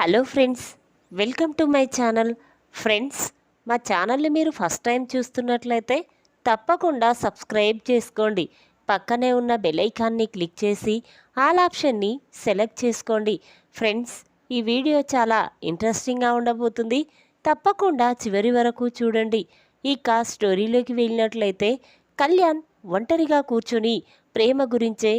Hello friends welcome to my channel. Friends మా ఛానల్ని మీరు ఫస్ట్ టైం చూస్తున్నట్లయితే తప్పకుండా సబ్స్క్రైబ్ చేసుకోండి. పక్కనే ఉన్న బెలైకాన్ని క్లిక్ చేసి ఆల్ ఆప్షన్ని సెలెక్ట్ చేసుకోండి. ఫ్రెండ్స్ ఈ వీడియో చాలా ఇంట్రెస్టింగ్గా ఉండబోతుంది. తప్పకుండా చివరి వరకు చూడండి. ఇక స్టోరీలోకి వెళ్ళినట్లయితే కళ్యాణ్ ఒంటరిగా కూర్చొని ప్రేమ గురించే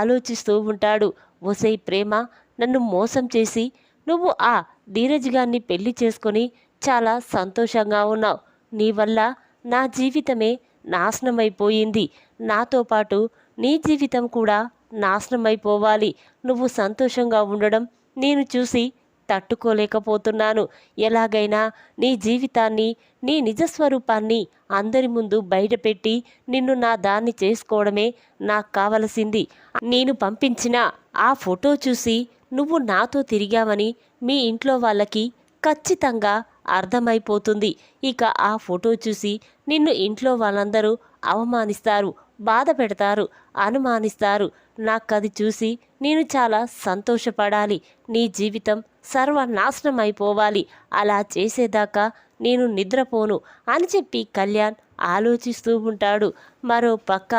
ఆలోచిస్తూ ఉంటాడు. ఓసై ప్రేమ నన్ను మోసం చేసి నువ్వు ఆ ధీరజ్ గారిని పెళ్ళి చేసుకొని చాలా సంతోషంగా ఉన్నావు. నీ వల్ల నా జీవితమే నాశనమైపోయింది. నాతో పాటు నీ జీవితం కూడా నాశనమైపోవాలి. నువ్వు సంతోషంగా ఉండడం నేను చూసి తట్టుకోలేకపోతున్నాను. ఎలాగైనా నీ జీవితాన్ని నీ నిజస్వరూపాన్ని అందరి ముందు బయటపెట్టి నిన్ను నా దాన్ని చేసుకోవడమే నాకు కావలసింది. నేను పంపించిన ఆ ఫోటో చూసి నువ్వు నాతో తిరిగావని మీ ఇంట్లో వాళ్ళకి ఖచ్చితంగా అర్థమైపోతుంది. ఇక ఆ ఫోటో చూసి నిన్ను ఇంట్లో వాళ్ళందరూ అవమానిస్తారు బాధ పెడతారు అనుమానిస్తారు. నాకది చూసి నేను చాలా సంతోషపడాలి. నీ జీవితం సర్వనాశనం అయిపోవాలి అలా చేసేదాకా నేను నిద్రపోను అని చెప్పి కళ్యాణ్ ఆలోచిస్తూ ఉంటాడు. మరో పక్క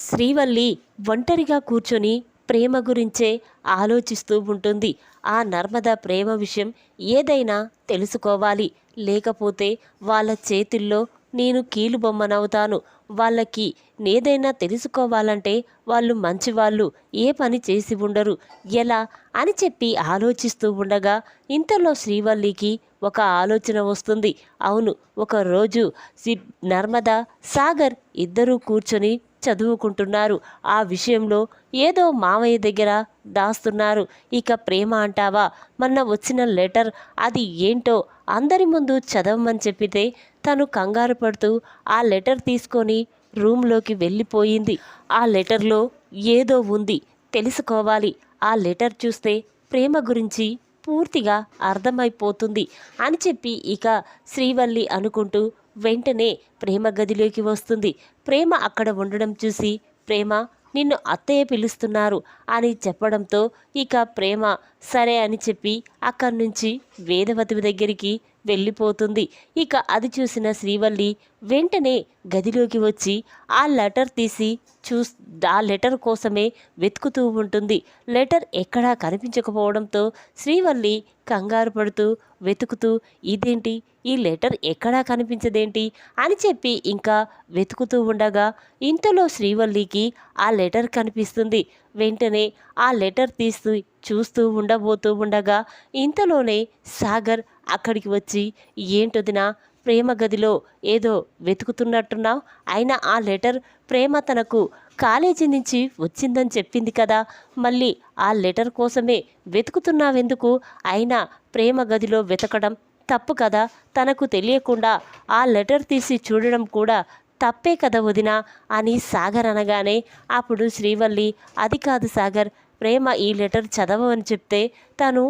శ్రీవల్లి ఒంటరిగా కూర్చొని ప్రేమ గురించే ఆలోచిస్తూ ఉంటుంది. ఆ నర్మద ప్రేమ విషయం ఏదైనా తెలుసుకోవాలి. లేకపోతే వాళ్ళ చేతుల్లో నేను కీలుబొమ్మనవుతాను వాళ్ళకి ఏదైనా తెలుసుకోవాలంటే వాళ్ళు మంచివాళ్ళు. ఏ పని చేసి ఉండరు. ఎలా అని చెప్పి ఆలోచిస్తూ ఉండగా ఇంతలో శ్రీవల్లికి ఒక ఆలోచన వస్తుంది. అవును ఒకరోజు సి నర్మద సాగర్ ఇద్దరూ కూర్చొని చదువుకుంటున్నారు. ఆ విషయంలో ఏదో మామయ్య దగ్గర దాస్తున్నారు. ఇక ప్రేమ అంటావా? మొన్న వచ్చిన లెటర్ అది ఏంటో అందరి ముందు చదవమని చెప్పితే తను కంగారు పడుతూ ఆ లెటర్ తీసుకొని రూమ్లోకి వెళ్ళిపోయింది. ఆ లెటర్లో ఏదో ఉంది. తెలుసుకోవాలి. ఆ లెటర్ చూస్తే ప్రేమ గురించి పూర్తిగా అర్థమైపోతుంది అని చెప్పి ఇక శ్రీవల్లి అనుకుంటూ వెంటనే ప్రేమ గదిలోకి వస్తుంది. ప్రేమ అక్కడ ఉండడం చూసి ప్రేమ నిన్ను అత్తయ్య పిలుస్తున్నారు అని చెప్పడంతో ఇక ప్రేమ సరే అని చెప్పి అక్కడి నుంచి వేదవతి దగ్గరికి వెళ్ళిపోతుంది. ఇక అది చూసిన శ్రీవల్లి వెంటనే గదిలోకి వచ్చి ఆ లెటర్ తీసి చూస్ ఆ లెటర్ కోసమే వెతుకుతూ ఉంటుంది. లెటర్ ఎక్కడా కనిపించకపోవడంతో శ్రీవల్లి కంగారు పడుతూ వెతుకుతూ ఇదేంటి? ఈ లెటర్ ఎక్కడా కనిపించదేంటి? అని చెప్పి ఇంకా వెతుకుతూ ఉండగా ఇంతలో శ్రీవల్లికి ఆ లెటర్ కనిపిస్తుంది. వెంటనే ఆ లెటర్ తీస్తూ చూస్తూ ఉండబోతూ ఉండగా ఇంతలోనే సాగర్ అక్కడికి వచ్చి ఏంటొదినా ప్రేమ గదిలో ఏదో వెతుకుతున్నట్టున్నావు? అయినా ఆ లెటర్ ప్రేమ తనకు కాలేజీ నుంచి వచ్చిందని చెప్పింది కదా. మళ్ళీ ఆ లెటర్ కోసమే వెతుకుతున్నావెందుకు? అయినా ప్రేమ గదిలో వెతకడం తప్పు కదా. తనకు తెలియకుండా ఆ లెటర్ తీసి చూడడం కూడా తప్పే కదా వదినా అని సాగర్ అనగానే అప్పుడు శ్రీవల్లి అది కాదు సాగర్ ప్రేమ ఈ లెటర్ చదవమని చెప్తే తను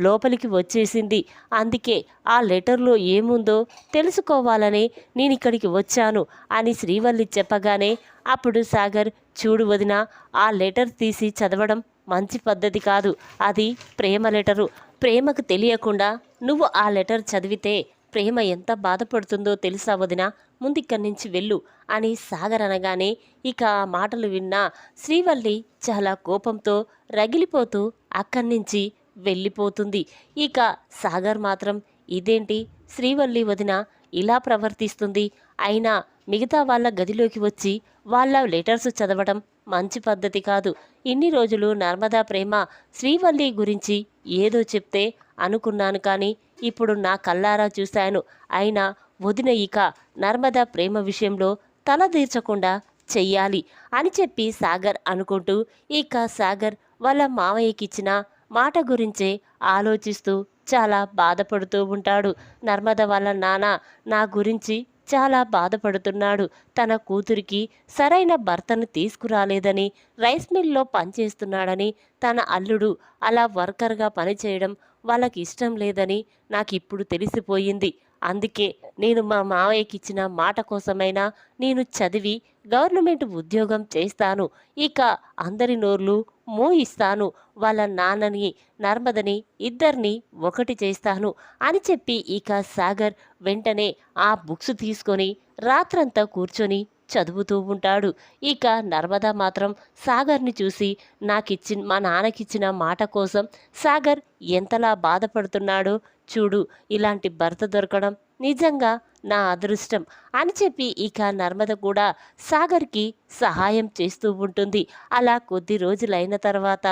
లోపలికి వచ్చేసింది. అందుకే ఆ లెటర్లో ఏముందో తెలుసుకోవాలని నేను ఇక్కడికి వచ్చాను అని శ్రీవల్లి చెప్పగానే అప్పుడు సాగర్ చూడు వదిన ఆ లెటర్ తీసి చదవడం మంచి పద్ధతి కాదు. అది ప్రేమ లెటరు. ప్రేమకు తెలియకుండా నువ్వు ఆ లెటర్ చదివితే ప్రేమ ఎంత బాధపడుతుందో తెలుసా వదిన? ముందిక్కడి నుంచి వెళ్ళు అని సాగర్ అనగానే ఇక ఆ మాటలు విన్న శ్రీవల్లి చాలా కోపంతో రగిలిపోతూ అక్కడి నుంచి వెళ్ళిపోతుంది. ఇక సాగర్ మాత్రం ఇదేంటి? శ్రీవల్లి వదిన ఇలా ప్రవర్తిస్తుంది. అయినా మిగతా వాళ్ళ గదిలోకి వచ్చి వాళ్ళ లెటర్స్ చదవడం మంచి పద్ధతి కాదు. ఇన్ని రోజులు నర్మదా ప్రేమ శ్రీవల్లి గురించి ఏదో చెప్తే అనుకున్నాను కానీ ఇప్పుడు నా కల్లారా చూశాను. అయినా వదిన ఇక నర్మదా ప్రేమ విషయంలో తలదీర్చకుండా చెయ్యాలి అని చెప్పి సాగర్ అనుకుంటూ ఇక సాగర్ వాళ్ళ మావయ్యకిచ్చిన మాట గురించే ఆలోచిస్తూ చాలా బాధపడుతూ ఉంటాడు. నర్మద వాళ్ళ నాన్న నా గురించి చాలా బాధపడుతున్నాడు. తన కూతురికి సరైన భర్తను తీసుకురాలేదని రైస్ మిల్లో పనిచేస్తున్నాడని తన అల్లుడు అలా వర్కర్గా పనిచేయడం వాళ్ళకి ఇష్టం లేదని నాకు ఇప్పుడు తెలిసిపోయింది. అందుకే నేను మా మావయ్యకి ఇచ్చిన మాట కోసమైనా నేను చదివి గవర్నమెంట్ ఉద్యోగం చేస్తాను. ఇక అందరి నోర్లు మోయిస్తాను. వాళ్ళ నాన్నని నర్మదని ఇద్దరిని ఒకటి చేస్తాను అని చెప్పి ఇక సాగర్ వెంటనే ఆ బుక్స్ తీసుకొని రాత్రంతా కూర్చొని చదువుతూ ఉంటాడు. ఇక నర్మద మాత్రం సాగర్ని చూసి నాకిచ్చిన మా నాన్నకిచ్చిన మాట కోసం సాగర్ ఎంతలా బాధపడుతున్నాడో చూడు. ఇలాంటి భర్త దొరకడం నిజంగా నా అదృష్టం అని చెప్పి ఇక నర్మద కూడా సాగర్కి సహాయం చేస్తూ ఉంటుంది. అలా కొద్ది రోజులైన తర్వాత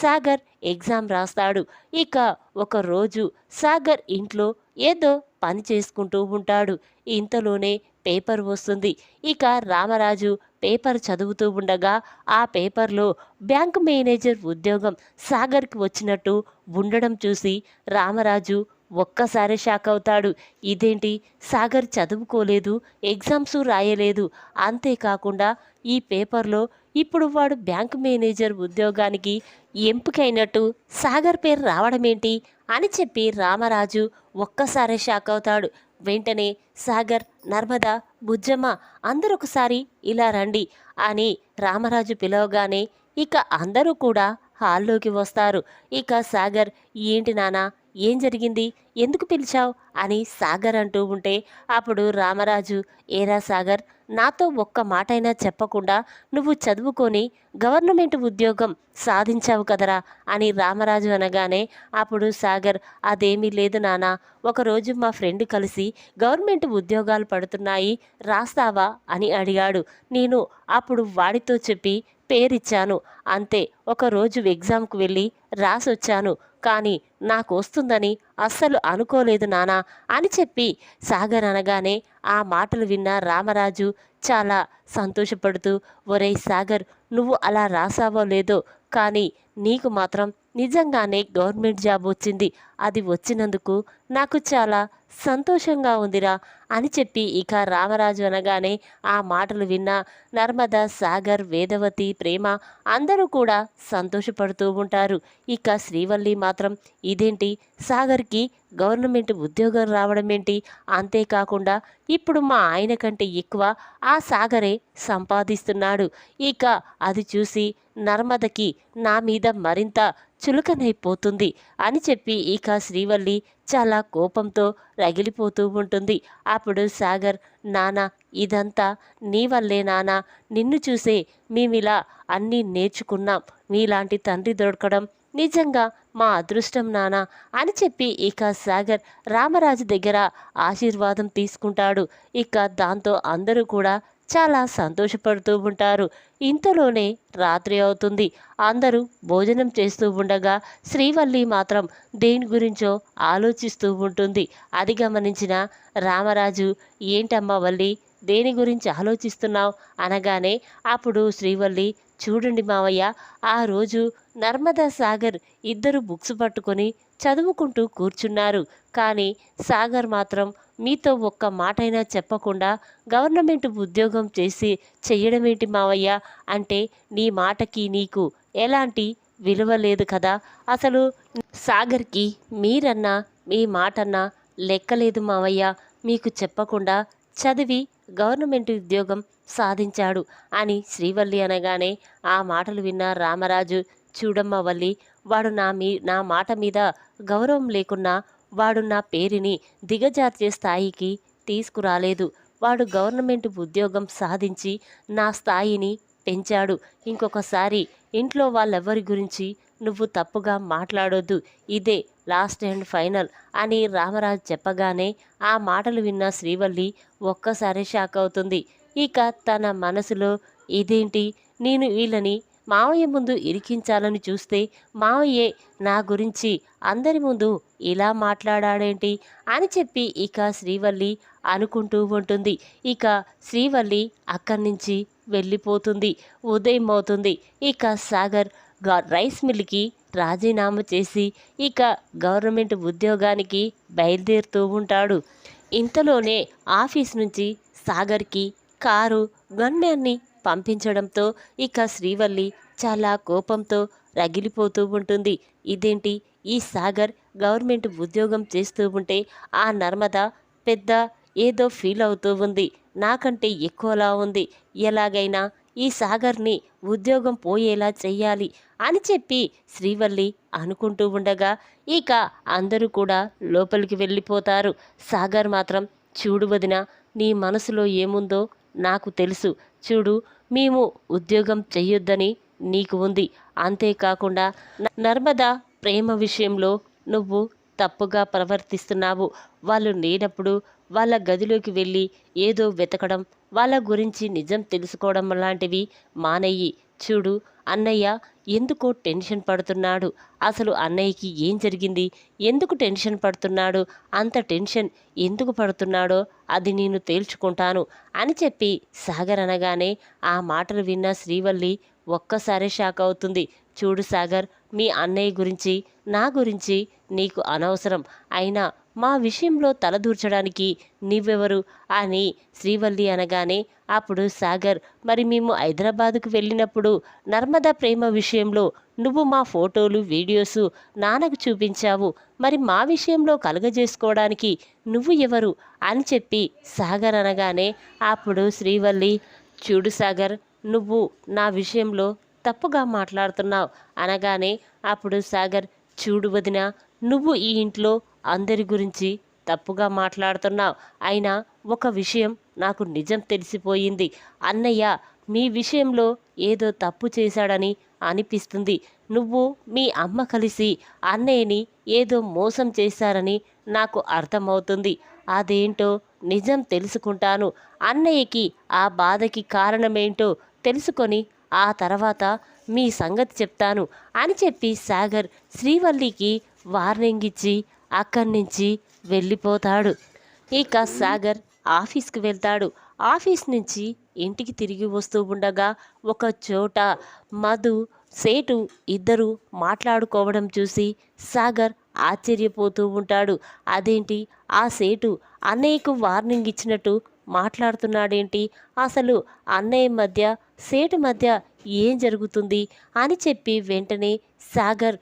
సాగర్ ఎగ్జామ్ రాస్తాడు. ఇక ఒక రోజు సాగర్ ఇంట్లో ఏదో పని చేసుకుంటూ ఉంటాడు. ఇంతలోనే పేపర్ వస్తుంది. ఇక రామరాజు పేపర్ చదువుతూ ఉండగా ఆ పేపర్లో బ్యాంక్ మేనేజర్ ఉద్యోగం సాగర్కి వచ్చినట్టు ఉండడం చూసి రామరాజు ఒక్కసారి షాక్ అవుతాడు. ఇదేంటి? సాగర్ చదువుకోలేదు ఎగ్జామ్స్ రాయలేదు. అంతేకాకుండా ఈ పేపర్లో ఇప్పుడు వాడు బ్యాంక్ మేనేజర్ ఉద్యోగానికి ఎంపికైనట్టు సాగర్ పేరు రావడమేంటి అని చెప్పి రామరాజు ఒక్కసారి షాక్ అవుతాడు. వెంటనే సాగర్ నర్మద బుజ్జమ్మ అందరూ ఒకసారి ఇలా రండి అని రామరాజు పిలవగానే ఇక అందరూ కూడా హాల్లోకి వస్తారు. ఇక సాగర్ ఏంటి నానా ఏం జరిగింది? ఎందుకు పిలిచావు? అని సాగర్ అంటూ ఉంటే అప్పుడు రామరాజు ఏరా సాగర్ నాతో ఒక్క మాటైనా చెప్పకుండా నువ్వు చదువుకొని గవర్నమెంట్ ఉద్యోగం సాధించావు కదరా? అని రామరాజు అనగానే అప్పుడు సాగర్ అదేమీ లేదు నానా ఒకరోజు మా ఫ్రెండ్ కలిసి గవర్నమెంట్ ఉద్యోగాలు పడుతున్నాయి రాస్తావా? అని అడిగాడు. నేను అప్పుడు వాడితో చెప్పి పేరిచ్చాను అంతే ఒకరోజు ఎగ్జామ్కు వెళ్ళి రాసొచ్చాను కానీ నాకు వస్తుందని అస్సలు అనుకోలేదు నానా అని చెప్పి సాగర్ అనగానే ఆ మాటలు విన్న రామరాజు చాలా సంతోషపడుతూ ఒరేయ్ సాగర్ నువ్వు అలా రాసావో లేదో కానీ నీకు మాత్రం నిజంగానే గవర్నమెంట్ జాబ్ వచ్చింది. అది వచ్చినందుకు నాకు చాలా సంతోషంగా ఉందిరా అని చెప్పి ఇక రామరాజు అనగానే ఆ మాటలు విన్న నర్మద సాగర్ వేదవతి ప్రేమ అందరూ కూడా సంతోషపడుతూ ఉంటారు. ఇక శ్రీవల్లి మాత్రం ఇదేంటి? సాగర్కి గవర్నమెంట్ ఉద్యోగం రావడం ఏంటి? అంతేకాకుండా ఇప్పుడు మా ఆయన కంటే ఎక్కువ ఆ సాగరే సంపాదిస్తున్నాడు. ఇక అది చూసి నర్మదకి నా మీద మరింత చులకనైపోతుంది అని చెప్పి ఇక శ్రీవల్లి చాలా కోపంతో రగిలిపోతూ ఉంటుంది. అప్పుడు సాగర్ నానా ఇదంతా నీ వల్లే నానా నిన్ను చూసే మేమిలా అన్నీ నేర్చుకున్నాం. మీలాంటి తండ్రి దొరకడం నిజంగా మా అదృష్టం నానా అని చెప్పి ఇక సాగర్ రామరాజు దగ్గర ఆశీర్వాదం తీసుకుంటాడు. ఇక దాంతో అందరూ కూడా చాలా సంతోషపడుతూ ఉంటారు ఇంతలోనే రాత్రి అవుతుంది. అందరూ భోజనం చేస్తూ ఉండగా శ్రీవల్లి మాత్రం దేని గురించో ఆలోచిస్తూ ఉంటుంది. అది గమనించిన రామరాజు ఏంటమ్మా వల్లి దేని గురించి ఆలోచిస్తున్నావు? అనగానే అప్పుడు శ్రీవల్లి చూడండి మావయ్య ఆ రోజు నర్మదా సాగర్ ఇద్దరు బుక్స్ పట్టుకొని చదువుకుంటూ కూర్చున్నారు. కానీ సాగర్ మాత్రం మీతో ఒక్క మాటైనా చెప్పకుండా గవర్నమెంట్ ఉద్యోగం చేసి చెయ్యడమేంటి మావయ్య? అంటే నీ మాటకి నీకు ఎలాంటి విలువ లేదు కదా. అసలు సాగర్కి మీరన్నా మీ మాటన్నా లెక్కలేదు మావయ్య. మీకు చెప్పకుండా చదివి గవర్నమెంట్ ఉద్యోగం సాధించాడు అని శ్రీవల్లి అనగానే ఆ మాటలు విన్న రామరాజు చూడమ్మ వల్లి వాడు నా మీ నా మాట మీద గౌరవం లేకున్నా వాడు నా పేరుని దిగజార్చే స్థాయికి తీసుకురాలేదు. వాడు గవర్నమెంట్ ఉద్యోగం సాధించి నా స్థాయిని పెంచాడు. ఇంకొకసారి ఇంట్లో వాళ్ళెవరి గురించి నువ్వు తప్పుగా మాట్లాడొద్దు. ఇదే లాస్ట్ అండ్ ఫైనల్ అని రామరాజు చెప్పగానే ఆ మాటలు విన్న శ్రీవల్లి ఒక్కసారి షాక్ అవుతుంది. ఇక తన మనసులో ఇదేంటి? నేను వీళ్ళని మావయ్య ముందు ఇరికించాలని చూస్తే మావయ్యే నా గురించి అందరి ముందు ఇలా మాట్లాడాడేంటి? అని చెప్పి ఇక శ్రీవల్లి అనుకుంటూ ఉంటుంది. ఇక శ్రీవల్లి అక్కడి నుంచి వెళ్ళిపోతుంది. ఉదయం అవుతుంది ఇక సాగర్ రైస్ మిల్కి రాజీనామా చేసి ఇక గవర్నమెంట్ ఉద్యోగానికి బయలుదేరుతూ ఉంటాడు. ఇంతలోనే ఆఫీస్ నుంచి సాగర్కి కారు గన్మ్యాన్ని పంపించడంతో ఇక శ్రీవల్లి చాలా కోపంతో రగిలిపోతూ ఉంటుంది. ఇదేంటి? ఈ సాగర్ గవర్నమెంట్ ఉద్యోగం చేస్తూ ఉంటే ఆ నర్మద పెద్ద ఏదో ఫీల్ అవుతూ ఉంది. నాకంటే ఎక్కువలా ఉంది. ఎలాగైనా ఈ సాగర్ని ఉద్యోగం పోయేలా చెయ్యాలి అని చెప్పి శ్రీవల్లి అనుకుంటూ ఉండగా ఇక అందరూ కూడా లోపలికి వెళ్ళిపోతారు. సాగర్ మాత్రం చూడు వదిన నీ మనసులో ఏముందో నాకు తెలుసు. చూడు మేము ఉద్యోగం చెయ్యొద్దని నీకు ఉంది. అంతేకాకుండా నర్మదా నర్మద ప్రేమ విషయంలో నువ్వు తప్పుగా ప్రవర్తిస్తున్నావు. వాళ్ళు లేనప్పుడు వాళ్ళ గదిలోకి వెళ్ళి ఏదో వెతకడం వాళ్ళ గురించి నిజం తెలుసుకోవడం లాంటివి మానయ్యి చూడు అన్నయ్య ఎందుకో టెన్షన్ పడుతున్నాడు? అసలు అన్నయ్యకి ఏం జరిగింది? ఎందుకు టెన్షన్ పడుతున్నాడు? అంత టెన్షన్ ఎందుకు పడుతున్నాడో అది నేను తేల్చుకుంటాను అని చెప్పి సాగర్ అనగానే ఆ మాటలు విన్న శ్రీవల్లి ఒక్కసారే షాక్ అవుతుంది. చూడు సాగర్ మీ అన్నయ్య గురించి నా గురించి నీకు అనవసరం. అయినా మా విషయంలో తలదూర్చడానికి నీవెవరు? అని శ్రీవల్లి అనగానే అప్పుడు సాగర్ మరి మేము హైదరాబాదుకు వెళ్ళినప్పుడు నర్మదా ప్రేమ విషయంలో నువ్వు మా ఫోటోలు వీడియోసు నాన్నకు చూపించావు. మరి మా విషయంలో కలుగజేసుకోవడానికి నువ్వు ఎవరు? అని చెప్పి సాగర్ అనగానే అప్పుడు శ్రీవల్లి చూడు సాగర్ నువ్వు నా విషయంలో తప్పుగా మాట్లాడుతున్నావు అనగానే అప్పుడు సాగర్ చూడు వదిన నువ్వు ఈ ఇంట్లో అందరి గురించి తప్పుగా మాట్లాడుతున్నావు. అయినా ఒక విషయం నాకు నిజం తెలిసిపోయింది. అన్నయ్య మీ విషయంలో ఏదో తప్పు చేశాడని అనిపిస్తుంది. నువ్వు మీ అమ్మ కలిసి అన్నయ్యని ఏదో మోసం చేశారని నాకు అర్థమవుతుంది. అదేంటో నిజం తెలుసుకుంటాను. అన్నయ్యకి ఆ బాధకి కారణమేంటో తెలుసుకొని ఆ తర్వాత మీ సంగతి చెప్తాను అని చెప్పి సాగర్ శ్రీవల్లికి వార్నింగ్ ఇచ్చి అక్కడి నుంచి వెళ్ళిపోతాడు. ఇక సాగర్ ఆఫీస్కి వెళ్తాడు. ఆఫీస్ నుంచి ఇంటికి తిరిగి వస్తూ ఉండగా ఒక చోట మధు సేటు ఇద్దరు మాట్లాడుకోవడం చూసి సాగర్ ఆశ్చర్యపోతూ ఉంటాడు. అదేంటి? ఆ సేటు అన్నయ్యకు వార్నింగ్ ఇచ్చినట్టు మాట్లాడుతున్నాడేంటి? అసలు అన్నయ్య మధ్య సేటు మధ్య ఏం జరుగుతుంది అని చెప్పి వెంటనే సాగర్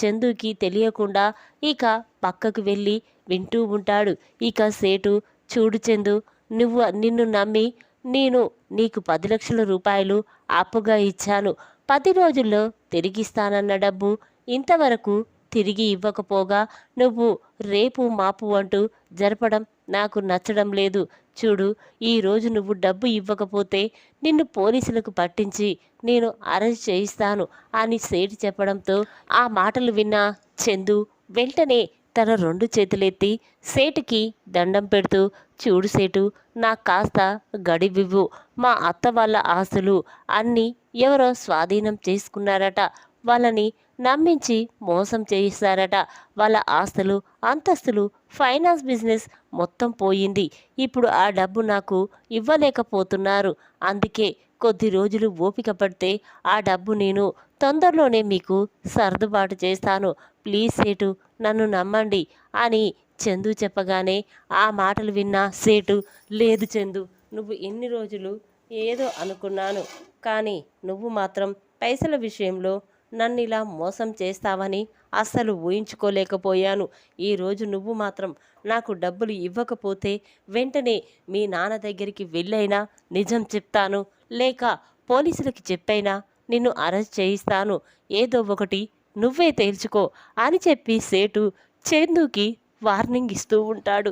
చందుకి తెలియకుండా ఇక పక్కకు వెళ్ళి వింటూ ఉంటాడు. ఇక సేటు చూడు చందు నువ్వు నిన్ను నమ్మి నేను నీకు పది లక్షల రూపాయలు అప్పుగా ఇచ్చాను. పది రోజుల్లో తిరిగిస్తానన్న డబ్బు ఇంతవరకు తిరిగి ఇవ్వకపోగా నువ్వు రేపు మాపు అంటూ జరపడం నాకు నచ్చడం లేదు. చూడు ఈరోజు నువ్వు డబ్బు ఇవ్వకపోతే నిన్ను పోలీసులకు పట్టించి నేను అరెస్ట్ చేయిస్తాను అని సేటు చెప్పడంతో ఆ మాటలు విన్న చందు వెంటనే తన రెండు చేతులెత్తి సేటుకి దండం పెడుతూ చూడు సేటు నాకు కాస్త గడివివ్వు మా అత్త వాళ్ళ ఆస్తులు అన్నీ ఎవరో స్వాధీనం చేసుకున్నారట వాళ్ళని నమ్మించి మోసం చేయిస్తారట. వాళ్ళ ఆస్తులు అంతస్తులు ఫైనాన్స్ బిజినెస్ మొత్తం పోయింది. ఇప్పుడు ఆ డబ్బు నాకు ఇవ్వలేకపోతున్నారు. అందుకే కొద్ది రోజులు ఓపిక పడితే ఆ డబ్బు నేను తొందరలోనే మీకు సర్దుబాటు చేస్తాను. ప్లీజ్ సేటు నన్ను నమ్మండి అని చందు చెప్పగానే ఆ మాటలు విన్న సేటు లేదు చందు నువ్వు ఎన్ని రోజులు ఏదో అనుకున్నాను. కానీ నువ్వు మాత్రం పైసల విషయంలో నన్ను ఇలా మోసం చేస్తావని అస్సలు ఊహించుకోలేకపోయాను. ఈరోజు నువ్వు మాత్రం నాకు డబ్బులు ఇవ్వకపోతే వెంటనే మీ నాన్న దగ్గరికి వెళ్ళైనా నిజం చెప్తాను. లేక పోలీసులకి చెప్పైనా నిన్ను అరెస్ట్ చేయిస్తాను. ఏదో ఒకటి నువ్వే తేల్చుకో అని చెప్పి సేటు చందుకి వార్నింగ్ ఇస్తూ ఉంటాడు.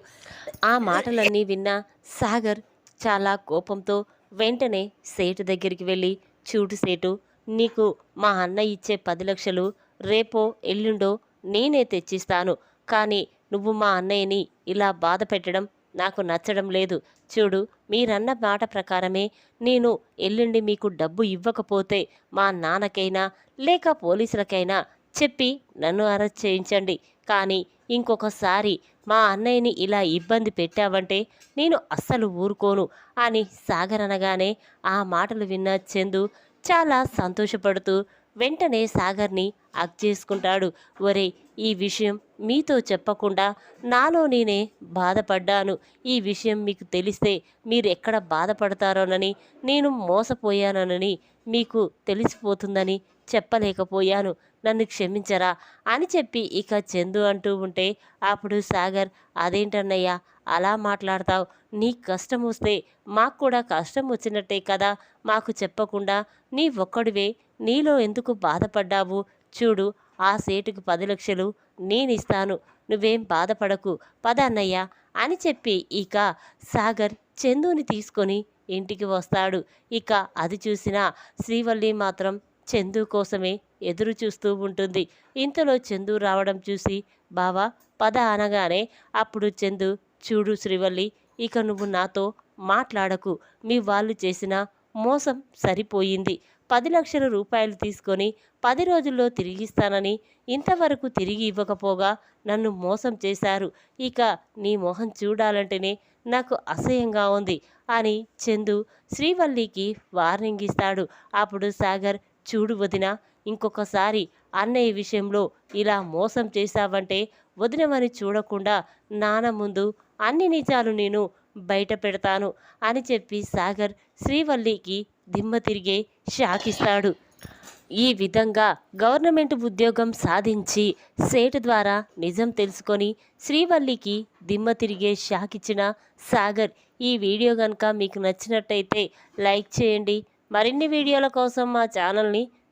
ఆ మాటలన్నీ విన్న సాగర్ చాలా కోపంతో వెంటనే సేటు దగ్గరికి వెళ్ళి చూడు సేటు నీకు మా అన్న ఇచ్చే పది లక్షలు రేపో ఎల్లుండో నేనే తెచ్చిస్తాను. కానీ నువ్వు మా అన్నయ్యని ఇలా బాధ పెట్టడం నాకు నచ్చడం లేదు. చూడు మీరన్న మాట ప్రకారమే నేను ఎల్లుండి మీకు డబ్బు ఇవ్వకపోతే మా నాన్నకైనా లేక పోలీసులకైనా చెప్పి నన్ను అరెస్ట్ చేయించండి. కానీ ఇంకొకసారి మా అన్నయ్యని ఇలా ఇబ్బంది పెట్టావంటే నేను అస్సలు ఊరుకోను అని సాగర్ అనగానే ఆ మాటలు విన్న చందు చాలా సంతోషపడుతూ వెంటనే సాగర్ని అక్ చేసుకుంటాడు. ఒరే ఈ విషయం మీతో చెప్పకుండా నాలో నేనే బాధపడ్డాను. ఈ విషయం మీకు తెలిస్తే మీరు ఎక్కడ బాధపడతారోనని నేను మోసపోయానని మీకు తెలిసిపోతుందని చెప్పలేకపోయాను. నన్ను క్షమించరా అని చెప్పి ఇక చందు అంటూ ఉంటే అప్పుడు సాగర్ అదేంటన్నయ్యా అలా మాట్లాడతావు? నీ కష్టం వస్తే మాకు కూడా కష్టం వచ్చినట్టే కదా? మాకు చెప్పకుండా నీ ఒక్కడివే నీలో ఎందుకు బాధపడ్డావు? చూడు ఆ సేటుకు పది లక్షలు నేనిస్తాను. నువ్వేం బాధపడకు. పద అన్నయ్య అని చెప్పి ఇక సాగర్ చందుని తీసుకొని ఇంటికి వస్తాడు. ఇక అది చూసిన శ్రీవల్లి మాత్రం చందు కోసమే ఎదురు చూస్తూ ఉంటుంది. ఇంతలో చందు రావడం చూసి బావా పద అనగానే అప్పుడు చందు చూడు శ్రీవల్లి ఇక నువ్వు నాతో మాట్లాడకు. మీ వాళ్ళు చేసిన మోసం సరిపోయింది. పది లక్షల రూపాయలు తీసుకొని పది రోజుల్లో తిరిగిస్తానని ఇంతవరకు తిరిగి ఇవ్వకపోగా నన్ను మోసం చేశారు. ఇక నీ మొహం చూడాలంటేనే నాకు అసహ్యంగా ఉంది అని చందు శ్రీవల్లికి వార్నింగ్ ఇస్తాడు. అప్పుడు సాగర్ చూడు వదిన ఇంకొకసారి అన్నయ్య విషయంలో ఇలా మోసం చేశావంటే వదినమని చూడకుండా నాన్న ముందు అన్ని నిజాలు నేను బయట పెడతాను అని చెప్పి సాగర్ శ్రీవల్లికి దిమ్మ తిరిగే షాకిస్తాడు ఈ విధంగా గవర్నమెంట్ ఉద్యోగం సాధించి సేటు ద్వారా నిజం తెలుసుకొని శ్రీవల్లికి దిమ్మ తిరిగే షాక్ ఇచ్చిన సాగర్ ఈ వీడియో కనుక మీకు నచ్చినట్టయితే లైక్ చేయండి. మరిన్ని వీడియోల కోసం మా ఛానల్ని